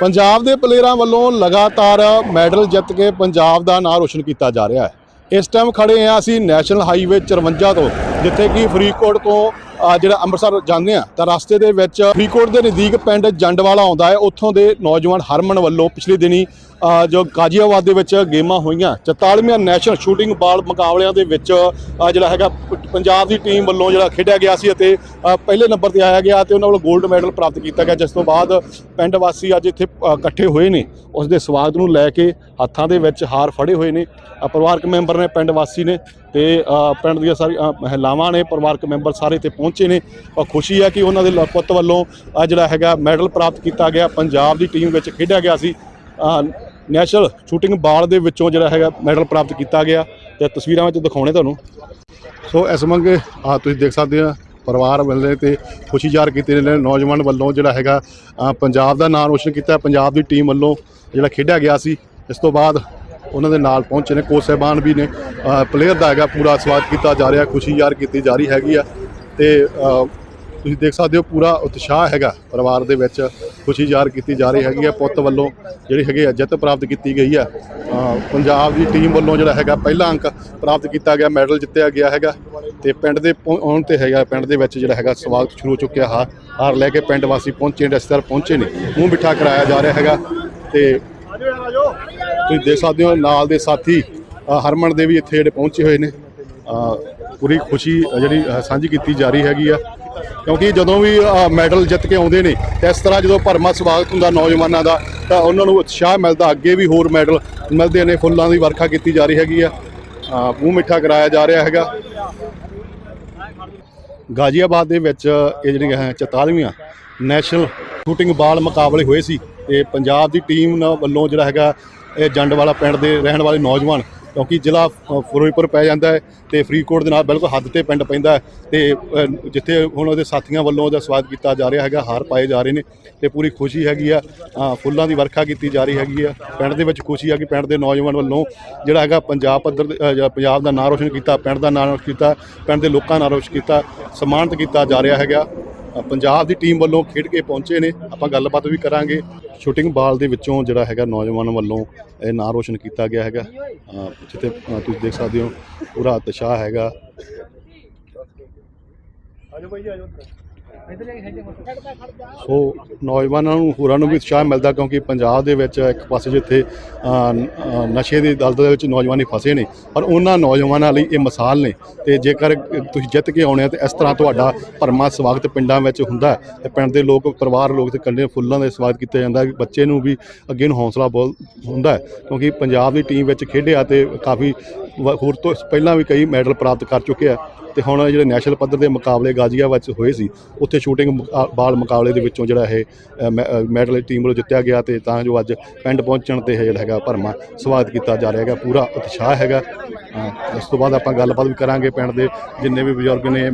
ਪੰਜਾਬ ਦੇ ਪਲੇਅਰਾਂ ਵੱਲੋਂ ਲਗਾਤਾਰ ਮੈਡਲ ਜਿੱਤ ਕੇ ਪੰਜਾਬ ਦਾ ਨਾਂ ਰੋਸ਼ਨ ਕੀਤਾ ਜਾ ਰਿਹਾ ਹੈ। ਇਸ ਟਾਈਮ ਖੜੇ ਆ ਅਸੀਂ ਨੈਸ਼ਨਲ ਹਾਈਵੇ 54 ਤੋਂ, ਜਿੱਥੇ ਕਿ ਫਰੀਦਕੋਟ ਤੋਂ ਜਿਹੜਾ ਅੰਮ੍ਰਿਤਸਰ ਜਾਂਦੇ ਆ ਤਾਂ ਰਸਤੇ ਦੇ ਵਿੱਚ ਫਰੀਦਕੋਟ ਦੇ ਨਜ਼ਦੀਕ ਪਿੰਡ ਜੰਡਵਾਲਾ ਆਉਂਦਾ ਹੈ। ਉੱਥੋਂ ਦੇ ਨੌਜਵਾਨ ਹਰਮਨ ਵੱਲੋਂ ਪਿਛਲੇ ਦਿਨੀ ਜੋ ਗਾਜ਼ੀਆਬਾਦ ਦੇ ਵਿੱਚ ਗੇਮਾਂ ਹੋਈਆਂ 44ਵੀਂ ਨੈਸ਼ਨਲ ਸ਼ੂਟਿੰਗ ਬਾਲ ਮੁਕਾਬਲਿਆਂ ਦੇ ਵਿੱਚ ਜਿਹੜਾ ਹੈਗਾ ਪੰਜਾਬ ਦੀ ਟੀਮ ਵੱਲੋਂ ਜਿਹੜਾ ਖੇਡਿਆ ਗਿਆ ਸੀ ਅਤੇ ਪਹਿਲੇ ਨੰਬਰ ਤੇ ਆਇਆ ਗਿਆ ਤੇ ਉਹਨਾਂ ਵੱਲੋਂ 골ਡ ਮੈਡਲ ਪ੍ਰਾਪਤ ਕੀਤਾ ਗਿਆ, ਜਿਸ ਤੋਂ ਬਾਅਦ ਪਿੰਡ ਵਾਸੀ ਅੱਜ ਇੱਥੇ ਇਕੱਠੇ ਹੋਏ ਨੇ। ਉਸ ਦੇ ਸਵਾਗਤ ਨੂੰ ਲੈ ਕੇ ਹੱਥਾਂ ਦੇ ਵਿੱਚ ਹਾਰ ਫੜੇ ਹੋਏ ਨੇ। ਪਰਿਵਾਰਕ ਮੈਂਬਰ ਨੇ ਪਿੰਡ ਵਾਸੀ ਨੇ ਤੇ ਪਿੰਡ ਦੀਆਂ ਸਾਰੀ ਮਹਿਲਾਵਾਂ ਨੇ, ਪਰਿਵਾਰਕ ਮੈਂਬਰ ਸਾਰੇ ਇੱਥੇ ਪਹੁੰਚੇ ਨੇ। ਖੁਸ਼ੀ ਹੈ ਕਿ ਉਹਨਾਂ ਦੇ ਲ- ਪੁੱਤ ਵੱਲੋਂ ਜਿਹੜਾ ਹੈਗਾ ਮੈਡਲ ਪ੍ਰਾਪਤ ਕੀਤਾ ਗਿਆ, ਪੰਜਾਬ ਦੀ ਟੀਮ ਵਿੱਚ ਖੇਡਿਆ ਗਿਆ ਸੀ। ਨੈਸ਼ਨਲ ਸ਼ੂਟਿੰਗ ਬਾਲ ਦੇ ਵਿੱਚੋਂ ਜਿਹੜਾ ਹੈਗਾ ਮੈਡਲ ਪ੍ਰਾਪਤ ਕੀਤਾ ਗਿਆ ਤੇ ਤਸਵੀਰਾਂ ਵਿੱਚ ਦਿਖਾਉਣੇ ਤੁਹਾਨੂੰ। ਸੋ ਇਸ ਮੰਗੇ ਆ ਤੁਸੀਂ ਦੇਖ ਸਕਦੇ ਆ, ਪਰਿਵਾਰ ਵੱਲੋਂ ਤੇ ਖੁਸ਼ੀ ਜ਼ਾਹਰ ਕੀਤੀ ਨੇ ਨੌਜਵਾਨ ਵੱਲੋਂ ਜਿਹੜਾ ਹੈਗਾ ਪੰਜਾਬ ਦਾ ਨਾਮ ਰੋਸ਼ਨ ਕੀਤਾ ਪੰਜਾਬ ਦੀ ਟੀਮ ਵੱਲੋਂ ਜਿਹੜਾ ਖੇਡਿਆ ਗਿਆ ਸੀ, ਇਸ ਤੋਂ ਬਾਅਦ ਉਹਨਾਂ ਦੇ ਨਾਲ ਪਹੁੰਚੇ ਨੇ। ਕੋਚ ਸਾਹਿਬਾਨ ਵੀ ਨੇ। ਪਲੇਅਰ ਦਾ ਹੈਗਾ ਪੂਰਾ ਸਵਾਗਤ ਕੀਤਾ ਜਾ ਰਿਹਾ ਖੁਸ਼ੀ ਜ਼ਾਹਰ ਕੀਤੀ ਜਾ ਰਹੀ ਹੈਗੀ ਆ। ਤੇ ਤੁਸੀਂ ਦੇਖ ਸਕਦੇ ਹੋ ਪੂਰਾ ਉਤਸ਼ਾਹ ਹੈਗਾ ਪਰਿਵਾਰ ਦੇ ਵਿੱਚ ਖੁਸ਼ੀ ਜ਼ਾਹਰ ਕੀਤੀ ਜਾ ਰਹੀ ਹੈਗੀ ਆ ਪੁੱਤ ਵੱਲੋਂ ਜਿਹੜੀ ਹੈਗੀ ਆ ਜਿੱਤ ਪ੍ਰਾਪਤ ਕੀਤੀ ਗਈ ਆ ਪੰਜਾਬ ਦੀ ਟੀਮ ਵੱਲੋਂ ਜਿਹੜਾ ਹੈਗਾ ਪਹਿਲਾ ਅੰਕ ਪ੍ਰਾਪਤ ਕੀਤਾ ਗਿਆ, ਮੈਡਲ ਜਿੱਤਿਆ ਗਿਆ ਹੈਗਾ ਤੇ ਪਿੰਡ ਦੇ ਆਉਣ ਤੇ ਹੈਗਾ, ਪਿੰਡ ਦੇ ਵਿੱਚ ਜਿਹੜਾ ਹੈਗਾ ਸਵਾਗਤ ਸ਼ੁਰੂ ਹੋ ਚੁੱਕਿਆ ਹਾਰ ਹਾਰ ਲੈ ਕੇ ਪਿੰਡ ਵਾਸੀ ਪਹੁੰਚੇ ਰਿਸ਼ਤੇਦਾਰ ਪਹੁੰਚੇ ਨੇ, ਮੂੰਹ ਮਿੱਠਾ ਕਰਾਇਆ ਜਾ ਰਿਹਾ ਹੈਗਾ ਤੇ ਤੁਸੀਂ ਦੇਖ ਸਕਦੇ ਹੋ ਨਾਲ ਦੇ ਸਾਥੀ ਹਰਮਨ ਦੇ ਵੀ ਇੱਥੇ ਜਿਹੜੇ ਪਹੁੰਚੇ ਹੋਏ ਨੇ। ਪੂਰੀ ਖੁਸ਼ੀ ਜਿਹੜੀ ਸਾਂਝੀ ਕੀਤੀ ਜਾ ਰਹੀ ਹੈਗੀ ਆ। ਕਿਉਂਕਿ ਜਦੋਂ ਵੀ ਮੈਡਲ ਜਿੱਤ ਕੇ ਆਉਂਦੇ ਨੇ, ਇਸ ਤਰ੍ਹਾਂ ਜਦੋਂ ਭਰਮਾ ਸਵਾਗਤ ਹੁੰਦਾ ਨੌਜਵਾਨਾਂ ਦਾ, ਤਾਂ ਉਹਨਾਂ ਨੂੰ ਉਤਸ਼ਾਹ ਮਿਲਦਾ, ਅੱਗੇ ਵੀ ਹੋਰ ਮੈਡਲ ਮਿਲਦੇ ਨੇ, ਫੁੱਲਾਂ ਦੀ ਵਰਖਾ ਕੀਤੀ ਜਾ ਰਹੀ ਹੈਗੀ ਆ। ਮੂੰਹ ਮਿੱਠਾ ਕਰਾਇਆ ਜਾ ਰਿਹਾ ਹੈਗਾ। ਗਾਜ਼ੀਆਬਾਦ ਦੇ ਵਿੱਚ, ਇਹ ਜਿਹੜੀਆਂ ਹੈ 44ਵੀਆਂ ਨੈਸ਼ਨਲ ਸ਼ੂਟਿੰਗ ਬਾਲ ਮੁਕਾਬਲੇ ਹੋਏ ਸੀ। ਤੇ ਪੰਜਾਬ ਦੀ ਟੀਮ ਵੱਲੋਂ ਜਿਹੜਾ ਹੈਗਾ, ਇਹ ਜੰਡਵਾਲਾ ਪਿੰਡ ਦੇ ਰਹਿਣ ਵਾਲੇ ਨੌਜਵਾਨ ਕਿਉਂਕਿ ਜ਼ਿਲ੍ਹਾ ਫਿਰੋਜ਼ਪੁਰ ਪੈ ਜਾਂਦਾ ਹੈ ਤੇ ਫਰੀਦਕੋਟ ਦੇ ਨਾਲ ਬਿਲਕੁਲ ਹੱਦ ਤੇ ਪਿੰਡ ਪੈਂਦਾ ਹੈ ਤੇ ਜਿੱਥੇ ਹੁਣ ਉਹਦੇ ਸਾਥੀਆਂ ਵੱਲੋਂ ਉਹਦਾ ਸਵਾਗਤ ਕੀਤਾ ਜਾ ਰਿਹਾ ਹੈਗਾ, ਹਾਰ ਪਾਏ ਜਾ ਰਹੇ ਨੇ ਤੇ ਪੂਰੀ ਖੁਸ਼ੀ ਹੈਗੀ ਆ ਫੁੱਲਾਂ ਦੀ ਵਰਖਾ ਕੀਤੀ ਜਾ ਰਹੀ ਹੈਗੀ ਆ, ਪਿੰਡ ਦੇ ਵਿੱਚ ਖੁਸ਼ੀ ਆ ਕਿ ਪਿੰਡ ਦੇ ਨੌਜਵਾਨ ਵੱਲੋਂ ਜਿਹੜਾ ਹੈਗਾ ਪੰਜਾਬ ਪੱਧਰ ਪੰਜਾਬ ਦਾ ਨਾਂ ਰੋਸ਼ਨ ਕੀਤਾ, ਪਿੰਡ ਦਾ ਨਾਂ ਰੋਸ਼ਨ ਕੀਤਾ, ਪਿੰਡ ਦੇ ਲੋਕਾਂ ਦਾ ਨਾਂ ਰੋਸ਼ਨ ਕੀਤਾ, ਸਨਮਾਨਿਤ ਕੀਤਾ ਜਾ ਰਿਹਾ ਹੈਗਾ। ਪੰਜਾਬ ਦੀ ਟੀਮ ਵੱਲੋਂ ਖੇਡ ਕੇ ਪਹੁੰਚੇ ਨੇ। ਆਪਾਂ ਗੱਲਬਾਤ ਵੀ ਕਰਾਂਗੇ। ਸ਼ੂਟਿੰਗ ਬਾਲ ਦੇ ਵਿੱਚੋਂ ਜਿਹੜਾ ਹੈਗਾ ਨੌਜਵਾਨਾਂ ਵੱਲੋਂ ਇਹ ਨਾਂ ਰੋਸ਼ਨ ਕੀਤਾ ਗਿਆ ਹੈਗਾ। ਜਿੱਥੇ ਤੁਸੀਂ ਦੇਖ ਸਕਦੇ ਹੋ ਪੂਰਾ ਉਤਸ਼ਾਹ ਹੈਗਾ। ਸੋ ਨੌਜਵਾਨਾਂ ਨੂੰ ਹੋਰਾਂ ਨੂੰ ਵੀ ਉਤਸ਼ਾਹ ਮਿਲਦਾ ਕਿਉਂਕਿ ਪੰਜਾਬ ਦੇ ਵਿੱਚ ਇੱਕ ਪਾਸੇ ਜਿੱਥੇ ਨਸ਼ੇ ਦੀ ਦਲਦਲ ਦੇ ਵਿੱਚ ਨੌਜਵਾਨੀ ਫਸੇ ਨੇ, ਪਰ ਉਹਨਾਂ ਨੌਜਵਾਨਾਂ ਲਈ ਇਹ ਮਿਸਾਲ ਨੇ ਤੇ ਜੇਕਰ ਤੁਸੀਂ ਜਿੱਤ ਕੇ ਆਉਣੇ ਆ ਤੇ ਇਸ ਤਰ੍ਹਾਂ ਤੁਹਾਡਾ ਭਰਮਾ ਸਵਾਗਤ ਪਿੰਡਾਂ ਵਿੱਚ ਹੁੰਦਾ ਹੈ ਤੇ ਪਿੰਡ ਦੇ ਲੋਕ, ਪਰਿਵਾਰ ਲੋਕ ਤੇ ਕੰਡੇ ਫੁੱਲਾਂ ਦੇ ਸਵਾਗਤ ਕੀਤਾ ਜਾਂਦਾ ਬੱਚੇ ਨੂੰ ਵੀ ਅੱਗੇ ਨੂੰ ਹੌਸਲਾ ਬਹੁਤ ਹੁੰਦਾ ਕਿਉਂਕਿ ਪੰਜਾਬ ਦੀ ਟੀਮ ਵਿੱਚ ਖੇਡਿਆ ਤੇ ਕਾਫੀ ਵ- ਹੋਰ ਤੋਂ ਪਹਿਲਾਂ ਵੀ ਕਈ ਮੈਡਲ ਪ੍ਰਾਪਤ ਕਰ ਚੁੱਕੇ ਆ। ਤੇ ਹੁਣ ਜਿਹੜੇ ਨੈਸ਼ਨਲ ਪੱਧਰ ਦੇ ਮੁਕਾਬਲੇ ਗਾਜ਼ੀਆਬਾਦ ਵਿੱਚ ਹੋਏ ਸੀ ਉੱਥੇ ਸ਼ੂਟਿੰਗ ਮੁਕਾ- ਬਾਲ ਮੁਕਾਬਲੇ ਦੇ ਵਿੱਚੋਂ ਜਿਹੜਾ ਇਹ ਮੈ- ਮੈਡਲ ਟੀਮ ਵੱਲੋਂ ਜਿੱਤਿਆ ਗਿਆ ਤੇ ਤਾਂ ਜੋ ਅੱਜ ਪਿੰਡ ਪਹੁੰਚਣ ਤੇ ਇਹ ਜਿਹੜਾ ਹੈਗਾ ਭਰਮਾ ਸਵਾਗਤ ਕੀਤਾ ਜਾ ਰਿਹਾ ਹੈਗਾ ਪੂਰਾ ਉਤਸ਼ਾਹ ਹੈਗਾ। ਅ, ਇਸ ਤੋਂ ਬਾਅਦ ਆਪਾਂ ਗੱਲਬਾਤ ਵੀ ਕਰਾਂਗੇ ਪਿੰਡ ਦੇ ਜਿੰਨੇ ਵੀ ਬਜ਼ੁਰਗ ਨੇ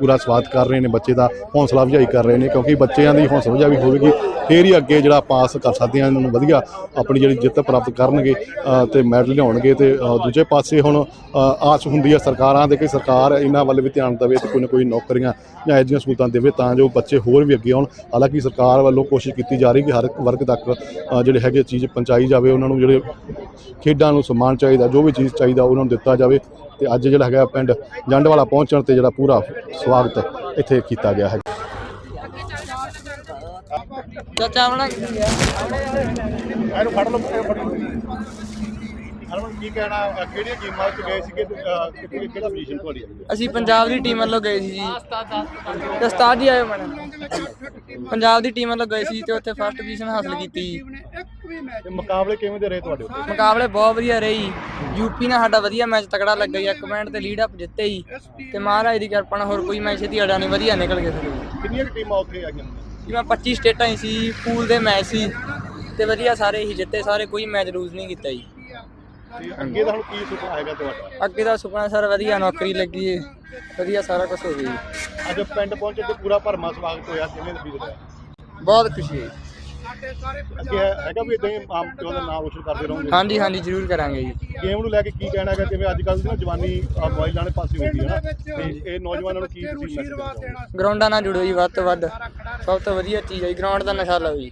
ਪੂਰਾ ਸਵਾਗਤ ਕਰ ਰਹੇ ਨੇ ਬੱਚੇ ਦਾ ਹੌਸਲਾ ਅਫਜ਼ਾਈ ਕਰ ਰਹੇ ਨੇ ਕਿਉਂਕਿ ਬੱਚਿਆਂ ਦੀ ਹੌਸਲਾ ਅਫਜ਼ਾਈ ਹੋਵੇਗੀ ਫੇਰ ਹੀ ਅੱਗੇ ਜਿਹੜਾ ਪਾਸ ਕਰ ਸਕਦੇ ਆ ਇਹਨਾਂ ਨੂੰ ਵਧੀਆ ਆਪਣੀ ਜਿਹੜੀ ਜਿੱਤ ਪ੍ਰਾਪਤ ਕਰਨਗੇ ਅ, ਤੇ ਮੈਡਲ ਲਿਆਉਣਗੇ ਤੇ ਦੂਜੇ ਪਾਸੇ ਹੁਣ ਆਸ ਹੁੰਦੀ ਹੈ ਸਰਕਾਰਾਂ ਦੇ ਕਿ ਸਰਕਾਰ ਇਹਨਾਂ ਵੱਲ ਵੀ ਧਿਆਨ ਦੇਵੇ ਤੇ ਕੋਈ ਨਾ ਕੋਈ ਨੌਕਰੀਆਂ ਜਾਂ ਇਹੋ ਜਿਹੀਆਂ ਸਹੂਲਤਾਂ ਦੇਵੇ ਤਾਂ ਜੋ ਬੱਚੇ ਹੋਰ ਵੀ ਅੱਗੇ ਆਉਣ। ਹਾਲਾਂਕਿ ਸਰਕਾਰ ਵੱਲੋਂ ਕੋਸ਼ਿਸ਼ ਕੀਤੀ ਜਾ ਰਹੀ ਕਿ ਹਰ ਇੱਕ ਵਰਗ ਤੱਕ ਜਿਹੜੇ ਹੈਗੇ ਚੀਜ਼ ਪਹੁੰਚਾਈ ਜਾਵੇ ਉਹਨਾਂ ਨੂੰ ਜਿਹੜੇ ਖੇਡਾਂ ਨੂੰ ਸਨਮਾਨ ਚਾਹੀਦਾ ਜੋ ਵੀ ਚੀਜ਼ ਚਾਹੀਦਾ ਉਹਨਾਂ ਨੂੰ ਦਿੱਤਾ ਜਾਵੇ ਤੇ ਅੱਜ ਜਿਹੜਾ ਹੈਗਾ ਪਿੰਡ ਜੰਡਵਾਲਾ ਪਹੁੰਚਣ ਤੇ ਜਿਹੜਾ ਪੂਰਾ ਸਵਾਗਤ ਇੱਥੇ ਕੀਤਾ ਗਿਆ ਹੈ। ਚਾਚਾ ਆਪਣਾ? ਇਹਨੂੰ ਫੜ ਲਓ ਹਰਮਨ ਕੀ ਕਹਿਣਾ? ਕਿਹੜੀਆਂ ਗੇਮਾਂ ਵਿੱਚ ਗਏ ਸੀਗੇ ਕਿਹੜੀ ਕਿਹੜਾ ਪੋਜੀਸ਼ਨ ਤੁਹਾਡੀ? ਅਸੀਂ ਪੰਜਾਬ ਦੀ ਟੀਮ ਵੱਲੋਂ ਗਏ ਸੀ ਜੀ। ਤੇ ਉਸਤਾਦ ਜੀ ਆਏ ਮਨ ਪੰਜਾਬ ਦੀ ਟੀਮ ਵੱਲੋਂ ਗਏ ਸੀ ਤੇ ਉੱਥੇ ਫਸਟ ਪੋਜੀਸ਼ਨ ਹਾਸਲ ਕੀਤੀ। ਜੀ। ਤੇ ਮੁਕਾਬਲੇ ਕਿਵੇਂ ਦੇ ਰਹੇ ਤੁਹਾਡੇ ਮੁਕਾਬਲੇ ਬਹੁਤ ਵਧੀਆ ਰਹੇ ਜੀ। ਯੂਪੀ ਨਾਲ ਸਾਡਾ ਵਧੀਆ ਮੈਚ ਤਕੜਾ ਲੱਗਾ ਜੀ। ਇੱਕ ਮਿੰਟ ਤੇ ਲੀਡ ਅਪ ਜਿੱਤੇ ਜੀ। ਤੇ ਮਹਾਰਾਜ ਦੀ ਕਿਰਪਾ ਨਾਲ ਹੋਰ ਕੋਈ ਮੈਚ ਦੀ ਅੜਾ ਨਹੀਂ ਵਧੀਆ ਨਿਕਲ ਗਏ ਸਾਡੇ ਕਿੰਨੀਆਂ ਟੀਮਾਂ ਉੱਥੇ ਆਈਆਂ ਜੀ ਮੈਂ 25 ਸਟੇਟਾਂ ਹੀ ਸੀ ਪੂਲ ਦੇ ਮੈਚ ਸੀ ਤੇ ਵਧੀਆ ਸਾਰੇ ਹੀ ਜਿੱਤੇ ਸਾਰੇ ਕੋਈ ਮੈਚ ਲੂਜ਼ ਨਹੀਂ ਕੀਤਾ ਜੀ। ਤੇ ਅੱਗੇ ਦਾ ਹੁਣ ਕੀ ਸੁਪਨਾ ਹੈਗਾ ਤੁਹਾਡਾ? ਅੱਗੇ ਦਾ ਸੁਪਨਾ ਸਰ ਵਧੀਆ ਨੌਕਰੀ ਲੱਗੀ ਵਧੀਆ ਸਾਰਾ ਕੁਝ ਹੋ ਗਿਆ ਅੱਜ ਪਿੰਡ ਪਹੁੰਚੇ ਤੇ ਪੂਰਾ ਭਰਮਾ ਸਵਾਗਤ ਹੋਇਆ ਕਿਵੇਂ ਫੀਲ ਹੋਇਆ ਬਹੁਤ ਖੁਸ਼ੀ ਹੈ ਜੀ। ਅੱਗੇ ਹੈ- ਹੈਗਾ ਵੀ ਇਦਾਂ ਹੀ ਆਮ ਪਿਓ ਦਾ ਨਾਮ ਰੋਸ਼ਨ ਕਰਦੇ ਰਹੋਗੇ? ਹਾਂਜੀ ਹਾਂਜੀ ਜ਼ਰੂਰ ਕਰਾਂਗੇ ਜੀ। ਗੇਮ ਨੂੰ ਲੈ ਕੇ ਕੀ ਕਹਿਣਾ ਹੈਗਾ? ਜਿਵੇਂ ਅੱਜ ਕੱਲ੍ਹ ਦੀ ਨਾ ਜਵਾਨੀ ਮੋਬਾਈਲਾਂ ਦੇ ਪਾਸੇ ਹੁੰਦੀ ਹੈ ਨਾ। ਤੇ ਇਹ ਨੌਜਵਾਨਾਂ ਨੂੰ ਕੀ ਤੁਸੀਂ ਮੈਸੇਜ ਗਰਾਊਂਡਾਂ ਨਾਲ ਜੁੜੋ ਜੀ ਵੱਧ ਤੋਂ ਵੱਧ। ਸਭ ਤੋਂ ਵਧੀਆ ਚੀਜ਼ ਹੈ ਗਰਾਊਂਡ ਦਾ ਨਸ਼ਾ ਲਓ ਜੀ।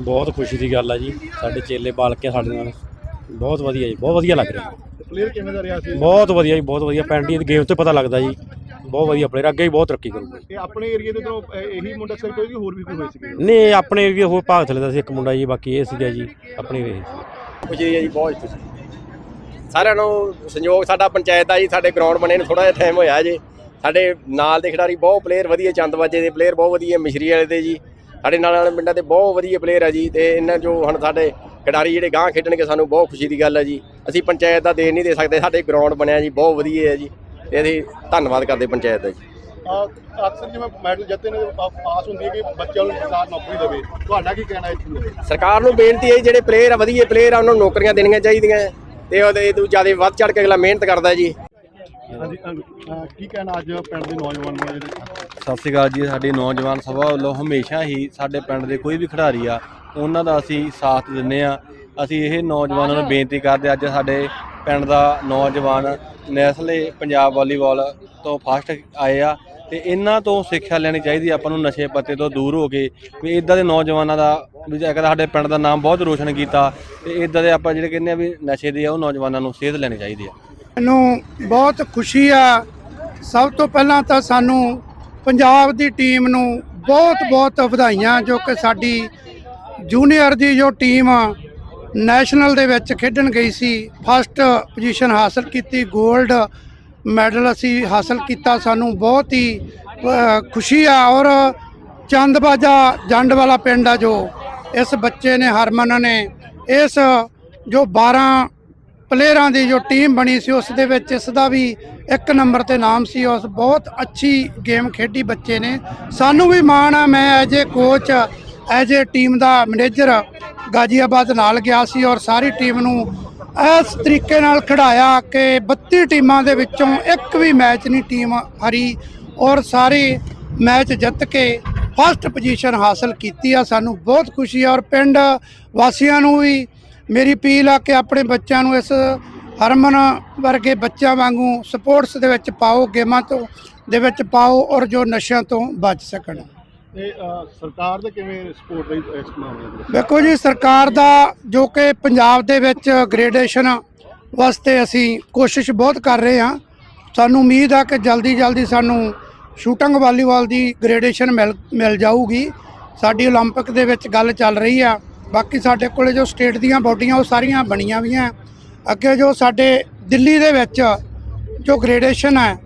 ਬਹੁਤ ਖੁਸ਼ੀ ਦੀ ਗੱਲ ਆ ਜੀ ਸਾਡੇ ਚੇਲੇ ਪਾਲ ਕੇ ਸਾਡੇ ਨਾਲ। ਬਹੁਤ ਵਧੀਆ ਜੀ ਬਹੁਤ ਵਧੀਆ ਲੱਗ ਰਿਹਾ। ਪਲੇਅਰ ਕਿਵੇਂ ਦਾ ਰਿਹਾ ਸੀ? ਬਹੁਤ ਵਧੀਆ ਜੀ ਬਹੁਤ ਵਧੀਆ ਪੈਂਡੀ ਦੀ ਗੇਮ ਤੋਂ ਪਤਾ ਲੱਗਦਾ ਜੀ। ਬਹੁਤ ਵਧੀਆ ਪਲੇਅਰ ਅੱਗੇ ਵੀ ਬਹੁਤ ਤਰੱਕੀ ਕਰੂਗਾ। ਇਹ ਆਪਣੇ ਏਰੀਆ ਦੇ ਤੋਂ ਇਹੀ ਮੁੰਡਾ ਸਿਰ ਕੋਈ ਹੋਰ ਵੀ ਕੋਈ ਹੋਏ ਸੀਗੇ ਨਹੀਂ ਆਪਣੇ ਏਰੀਏ ਹੋਰ ਭਾਗ ਥਲੇ ਦਾ ਸੀ ਇੱਕ ਮੁੰਡਾ ਜੀ ਬਾਕੀ ਇਹ ਸੀਗਾ ਜੀ ਆਪਣੇ ਏਰੀਏ ਖੁਸ਼ੀ ਹੈ ਜੀ ਬਹੁਤ ਖੁਸ਼ੀ। ਸਾਰਿਆਂ ਨੂੰ ਸੰਯੋਗ ਸਾਡਾ ਪੰਚਾਇਤ ਦਾ ਜੀ ਸਾਡੇ ਗਰਾਊਂਡ ਬਣੇ ਨੂੰ ਥੋੜਾ ਜਿਹਾ ਟਾਈਮ ਹੋਇਆ ਜੀ। ਸਾਡੇ ਨਾਲ ਦੇ ਖਿਡਾਰੀ ਬਹੁਤ ਪਲੇਅਰ ਵਧੀਆ ਚੰਦਵਾਜੇ ਦੇ ਪਲੇਅਰ ਬਹੁਤ ਵਧੀਆ ਮਿਸ਼ਰੀ ਵਾਲੇ ਦੇ ਜੀ। ਸਾਡੇ ਨਾਲ ਵਾਲੇ ਪਿੰਡਾਂ ਦੇ ਬਹੁਤ ਵਧੀਆ ਪਲੇਅਰ ਆ ਜੀ ਤੇ ਇਹਨਾਂ ਜੋ ਹੁਣ ਸਾਡੇ ਖਿਡਾਰੀ ਜਿਹੜੇ ਗਾਂ ਖੇਡਣਗੇ ਸਾਨੂੰ ਬਹੁਤ ਖੁਸ਼ੀ ਦੀ ਗੱਲ ਹੈ ਜੀ। ਅਸੀਂ ਪੰਚਾਇਤ ਦਾ ਦੇ ਨਹੀਂ ਦੇ ਸਕਦੇ ਸਾਡੇ ਗਰਾਊਂਡ ਬਣਿਆ ਜੀ ਬਹੁਤ ਵਧੀਆ ਹੈ ਜੀ। ਤੇ ਅਸੀਂ ਧੰਨਵਾਦ ਕਰਦੇ ਪੰਚਾਇਤ ਦਾ ਜੀ। ਅਕਸਰ ਜਿਵੇਂ ਮੈਡਲ ਜਿੱਤੇ ਨੇ ਪਾਸ ਹੁੰਦੀ ਹੈ ਕਿ ਬੱਚਿਆਂ ਨੂੰ ਸਰਕਾਰ ਨੌਕਰੀ ਦੇਵੇ। ਤੁਹਾਡਾ ਕੀ ਕਹਿਣਾ ਇਸ ਸਰਕਾਰ ਨੂੰ ਬੇਨਤੀ ਹੈ ਜਿਹੜੇ ਪਲੇਅਰ ਆ ਵਧੀਆ ਪਲੇਅਰ ਆ ਉਹਨਾਂ ਨੂੰ ਨੌਕਰੀਆਂ ਦੇਣੀਆਂ ਚਾਹੀਦੀਆਂ ਤੇ ਉਹਦੇ ਤੋਂ ਜ਼ਿਆਦਾ ਵੱਧ ਚੜ ਕੇ ਅਗਲਾ ਮਿਹਨਤ ਕਰਦਾ ਜੀ। ਹਾਂਜੀ ਕੀ ਕਹਿਣਾ ਅੱਜ ਪਿੰਡ ਦੇ ਨੌਜਵਾਨਾਂ ਨੂੰ ਜਿਹੜੇ ਸਤਿ ਸ਼੍ਰੀ ਅਕਾਲ ਜੀ, ਸਾਡੀ ਨੌਜਵਾਨ ਸਭਾ ਵੱਲੋਂ ਹਮੇਸ਼ਾ ਹੀ ਸਾਡੇ ਪਿੰਡ ਦੇ ਕੋਈ ਵੀ ਖਿਡਾਰੀ ਆ, ਉਹਨਾਂ ਦਾ ਅਸੀਂ ਸਾਥ ਦਿੰਨੇ ਆ ਅਸੀਂ ਇਹ ਨੌਜਵਾਨਾਂ ਨੂੰ ਬੇਨਤੀ ਕਰਦੇ ਅੱਜ ਸਾਡੇ ਪਿੰਡ ਦਾ ਨੌਜਵਾਨ ਨੈਸਲੇ ਪੰਜਾਬ ਵਾਲੀਬਾਲ ਤੋਂ ਫਸਟ ਆਏ ਆ ਤੇ ਇਹਨਾਂ ਤੋਂ ਸਿੱਖਿਆ ਲੈਣੀ ਚਾਹੀਦੀ ਆਪਾਂ ਨੂੰ ਨਸ਼ੇ ਪੱਤੇ ਤੋਂ ਦੂਰ ਹੋ ਕੇ। ਵੀ ਇਦਾਂ ਦੇ ਨੌਜਵਾਨਾਂ ਦਾ, ਵੀ ਜੇਕਰ ਸਾਡੇ ਪਿੰਡ ਦਾ ਨਾਮ ਬਹੁਤ ਰੋਸ਼ਨ ਕੀਤਾ, ਤੇ ਇਦਾਂ ਦੇ ਆਪਾਂ ਜਿਹੜੇ ਕਹਿੰਦੇ ਆ ਵੀ ਨਸ਼ੇ ਦੀ ਆ, ਉਹ ਨੌਜਵਾਨਾਂ ਨੂੰ ਸੇਧ ਲੈਣੀ ਚਾਹੀਦੀ ਆ। ਮੈਨੂੰ ਬਹੁਤ ਖੁਸ਼ੀ ਆ। ਸਭ ਤੋਂ ਪਹਿਲਾਂ ਤਾਂ ਸਾਨੂੰ ਪੰਜਾਬ ਦੀ ਟੀਮ ਨੂੰ ਬਹੁਤ-ਬਹੁਤ ਵਧਾਈਆਂ, ਜੋ ਕਿ ਸਾਡੀ ਜੂਨੀਅਰ ਦੀ ਜੋ ਟੀਮ ਨੈਸ਼ਨਲ ਦੇ ਵਿੱਚ ਖੇਡਣ ਗਈ ਸੀ। ਫਸਟ ਪੋਜੀਸ਼ਨ ਹਾਸਲ ਕੀਤੀ 골ਡ ਮੈਡਲ ਅਸੀਂ ਹਾਸਲ ਕੀਤਾ। ਸਾਨੂੰ ਬਹੁਤ ਹੀ ਖੁਸ਼ੀ ਆ ਔਰ ਚੰਦਬਾਜਾ ਜੰਡ ਵਾਲਾ ਪਿੰਡ ਆ ਜੋ। ਇਸ ਬੱਚੇ ਨੇ ਹਰਮਨ ਨੇ ਇਸ ਜੋ 12 ਪਲੇਅਰਾਂ ਦੀ ਜੋ ਟੀਮ ਬਣੀ ਸੀ, ਉਸ ਦੇ ਵਿੱਚ ਇਸ ਦਾ ਵੀ ਇੱਕ ਨੰਬਰ ਤੇ ਨਾਮ ਸੀ, ਉਸ ਬਹੁਤ ਅੱਛੀ ਗੇਮ ਖੇਡੀ ਬੱਚੇ ਨੇ। ਸਾਨੂੰ ਵੀ ਮਾਣ ਆ, ਮੈਂ as a coach as a team the manager Ghaziabad ਨਾਲ ਗਿਆ ਸੀ ਔਰ ਸਾਰੀ ਟੀਮ ਨੂੰ ਇਸ ਤਰੀਕੇ ਨਾਲ ਖਿਡਾਇਆ ਕਿ 32 ਟੀਮਾਂ ਦੇ ਵਿੱਚੋਂ ਇੱਕ ਵੀ ਮੈਚ ਨਹੀਂ ਟੀਮ ਹਾਰੀ ਔਰ ਸਾਰੇ ਮੈਚ ਜਿੱਤ ਕੇ ਫਸਟ ਪੋਜੀਸ਼ਨ ਹਾਸਲ ਕੀਤੀ ਆ। ਸਾਨੂੰ ਬਹੁਤ ਖੁਸ਼ੀ ਆ ਔਰ ਪਿੰਡ ਵਾਸੀਆਂ ਨੂੰ ਵੀ ਮੇਰੀ ਅਪੀਲ ਆ ਕਿ ਆਪਣੇ ਬੱਚਿਆਂ ਨੂੰ ਇਸ ਹਰਮਨ ਵਰਗੇ ਬੱਚਿਆਂ ਵਾਂਗੂ ਸਪੋਰਟਸ ਦੇ ਵਿੱਚ ਪਾਓ ਗੇਮਾਂ ਤੋਂ ਦੇ ਵਿੱਚ ਪਾਓ ਔਰ ਜੋ ਨਸ਼ਿਆਂ ਤੋਂ ਬਚ ਸਕਣ ਤੇ ਅ, ਸਰਕਾਰ ਦਾ ਕਿਵੇਂ ਸਪੋਰਟ ਰਹੀ ਇਸ ਮਾਮਲੇ ਦੇ ਵਿੱਚ ਵੇਖੋ ਜੀ ਸਰਕਾਰ ਦਾ ਜੋ ਕਿ ਪੰਜਾਬ ਦੇ ਵਿੱਚ ਗ੍ਰੇਡੇਸ਼ਨ ਵਾਸਤੇ ਅਸੀਂ ਕੋਸ਼ਿਸ਼ ਬਹੁਤ ਕਰ ਰਹੇ ਹਾਂ ਸਾਨੂੰ ਉਮੀਦ ਆ ਕਿ ਜਲਦੀ ਜਲਦੀ ਸਾਨੂੰ ਸ਼ੂਟਿੰਗ ਵਾਲੀਬਾਲ ਦੀ ਗ੍ਰੇਡੇਸ਼ਨ ਮਿਲ ਮਿਲ ਜਾਊਗੀ ਸਾਡੀ 올림픽 ਦੇ ਵਿੱਚ ਗੱਲ ਚੱਲ ਰਹੀ ਆ ਬਾਕੀ ਸਾਡੇ ਕੋਲੇ ਜੋ ਸਟੇਟ ਦੀਆਂ ਬਾਡੀਆਂ, ਉਹ ਸਾਰੀਆਂ ਬਣੀਆਂ ਵੀਆਂ ਅੱਗੇ ਜੋ ਸਾਡੇ ਦਿੱਲੀ ਦੇ ਵਿੱਚ ਜੋ ਗ੍ਰੇਡੇਸ਼ਨ ਹੈ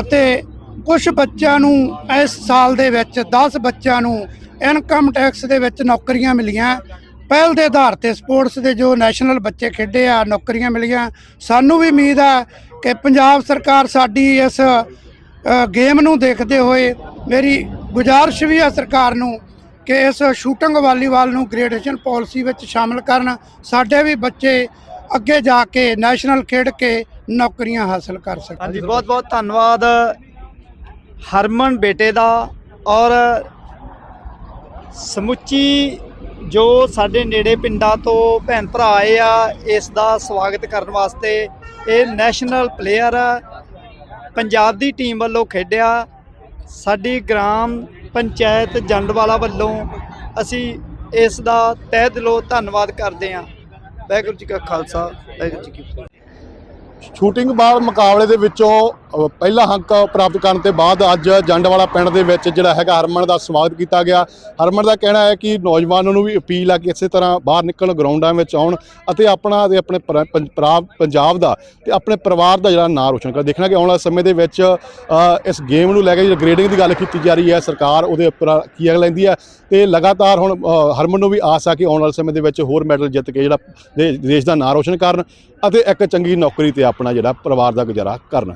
ਅਤੇ ਕੁਝ ਬੱਚਿਆਂ ਨੂੰ ਇਸ ਸਾਲ ਦੇ ਵਿੱਚ 10 ਬੱਚਿਆਂ ਨੂੰ ਇਨਕਮ ਟੈਕਸ ਦੇ ਵਿੱਚ ਨੌਕਰੀਆਂ ਮਿਲੀਆਂ। ਪਹਿਲ ਦੇ ਆਧਾਰ ਤੇ ਸਪੋਰਟਸ ਦੇ ਜੋ ਨੈਸ਼ਨਲ ਬੱਚੇ ਖੇਡੇ ਆ, ਨੌਕਰੀਆਂ ਮਿਲੀਆਂ। ਸਾਨੂੰ ਵੀ ਉਮੀਦ ਆ ਕਿ ਪੰਜਾਬ ਸਰਕਾਰ ਸਾਡੀ ਇਸ ਗੇਮ ਨੂੰ ਦੇਖਦੇ ਹੋਏ, ਮੇਰੀ ਗੁਜ਼ਾਰਿਸ਼ ਵੀ ਆ ਸਰਕਾਰ ਨੂੰ ਕਿ ਇਸ ਸ਼ੂਟਿੰਗ ਵਾਲੀਬਾਲ ਨੂੰ ਗ੍ਰੇਡੇਸ਼ਨ ਪਾਲਿਸੀ ਵਿੱਚ ਸ਼ਾਮਲ ਕਰਨ ਸਾਡੇ ਵੀ ਬੱਚੇ ਅੱਗੇ ਜਾ ਕੇ ਨੈਸ਼ਨਲ ਖੇਡ ਕੇ ਨੌਕਰੀਆਂ ਹਾਸਲ ਕਰ ਸਕਣ। ਹਾਂਜੀ, ਬਹੁਤ ਬਹੁਤ ਧੰਨਵਾਦ ਹਰਮਨ ਬੇਟੇ ਦਾ ਔਰ ਸਮੁੱਚੀ ਜੋ ਸਾਡੇ ਨੇੜੇ ਪਿੰਡਾਂ ਤੋਂ ਭੈਣ ਭਰਾ ਆਏ ਆ, ਇਸ ਦਾ ਸਵਾਗਤ ਕਰਨ ਵਾਸਤੇ ਇਹ ਨੈਸ਼ਨਲ ਪਲੇਅਰ ਪੰਜਾਬ ਦੀ ਟੀਮ ਵੱਲੋਂ ਖੇਡਿਆ, ਸਾਡੀ ਗ੍ਰਾਮ ਪੰਚਾਇਤ ਜੰਡਵਾਲਾ ਵੱਲੋਂ ਅਸੀਂ ਇਸ ਦਾ ਤਹਿ ਦਿਲੋਂ ਧੰਨਵਾਦ ਕਰਦੇ ਹਾਂ। ਵਾਹਿਗੁਰੂ ਜੀ ਕਾ ਖਾਲਸਾ, ਵਾਹਿਗੁਰੂ ਜੀ ਕੀ ਫਤਿਹ। ਸ਼ੂਟਿੰਗ ਬਾਲ ਮੁਕਾਬਲੇ ਦੇ ਵਿੱਚੋਂ ਪਹਿਲਾ ਅੰਕ ਪ੍ਰਾਪਤ ਕਰਨ ਤੇ ਬਾਅਦ ਅੱਜ ਜੰਡਵਾਲਾ ਪਿੰਡ ਦੇ ਵਿੱਚ ਜਿਹੜਾ ਹੈਗਾ ਹਰਮਨ ਦਾ ਸਵਾਗਤ ਕੀਤਾ ਗਿਆ। ਹਰਮਨ ਦਾ ਕਹਿਣਾ ਹੈ ਕਿ ਨੌਜਵਾਨਾਂ ਨੂੰ ਵੀ ਅਪੀਲ ਆ ਕਿ ਇਸੇ ਤਰ੍ਹਾਂ ਬਾਹਰ ਨਿਕਲਣ, ਗਰਾਊਂਡਾਂ ਵਿੱਚ ਆਉਣ ਅਤੇ ਆਪਣਾ ਤੇ ਆਪਣੇ ਪਰ- ਪੰ- ਪਰਾ- ਪੰਜਾਬ ਦਾ ਤੇ ਆਪਣੇ ਪਰਿਵਾਰ ਦਾ ਜਿਹੜਾ ਨਾਂ ਰੋਸ਼ਨ ਕਰ ਦੇਖਣਾ ਕਿ ਆਉਣ ਵਾਲੇ ਸਮੇਂ ਦੇ ਵਿੱਚ ਇਸ ਗੇਮ ਨੂੰ ਲੈ ਕੇ ਜਿਹੜੀ ਗ੍ਰੇਡਿੰਗ ਦੀ ਗੱਲ ਕੀਤੀ ਜਾ ਰਹੀ ਹੈ, ਸਰਕਾਰ ਉਹਦੇ ਉੱਪਰ ਕੀ ਅਗ ਲੈਂਦੀ ਹੈ ਤੇ ਲਗਾਤਾਰ ਹੁਣ ਹਰਮਨ ਨੂੰ ਵੀ ਆਸ ਆ ਕਿ ਆਉਣ ਵਾਲੇ ਸਮੇਂ ਦੇ ਵਿੱਚ ਹੋਰ ਮੈਡਲ ਜਿੱਤ ਕੇ ਜਿਹੜਾ ਦੇ- ਦੇਸ਼ ਦਾ ਨਾਂ ਰੋਸ਼ਨ ਕਰਨ। ਅਤੇ ਇੱਕ ਚੰਗੀ ਨੌਕਰੀ ਤੇ ਆਪਣਾ ਜਿਹੜਾ ਪਰਿਵਾਰ ਦਾ ਗੁਜ਼ਾਰਾ ਕਰਨਾ।